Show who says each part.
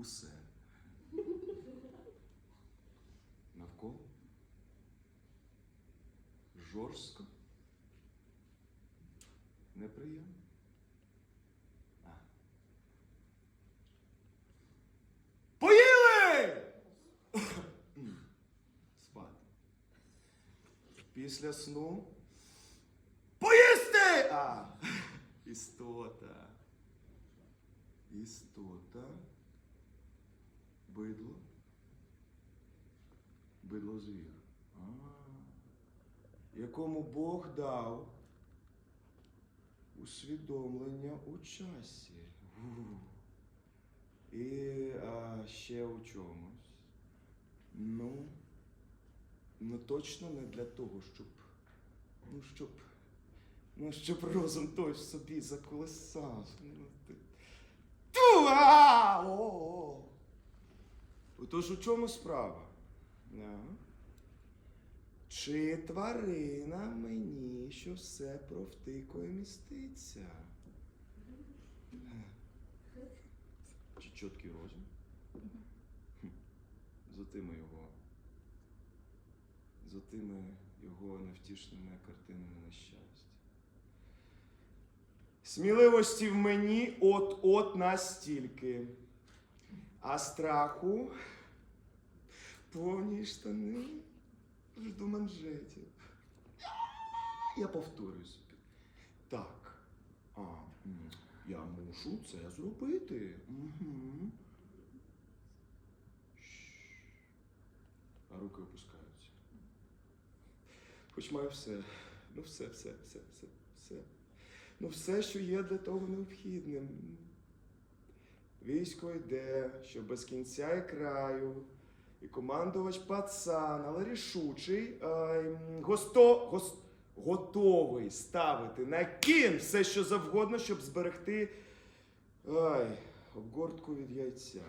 Speaker 1: усе. Навколо. Жорстко. Неприємно. А. Поїли! Спати. Після сну. Поїсти! А! Істота. Істота. Бидло. Бидло звір. А. Якому Бог дав усвідомлення у часі. І а, ще у чомусь. Ну, ну точно не для того, щоб. Ну, щоб. Ну, щоб розум той собі заколесав. Ну, ти- Ту! А! О! Отож у чому справа? Чи тварина мені, що все провтикує міститься? Чи чіткий розум? Хм. За тими його. За тими його невтішними картинами нещастя. Сміливості в мені от-от настільки, а страху повні штани жду манжетів. Я повторюю собі. Так. А, я мушу це зробити. Угу. А руки опускаються. Хоч маю все. Ну, все, все, все, все, все. Ну, все, що є для того необхідним. Військо йде, що без кінця і краю. І командувач пацан, але рішучий, госто, гос, готовий ставити на кін все, що завгодно, щоб зберегти ай, обгортку від яйця.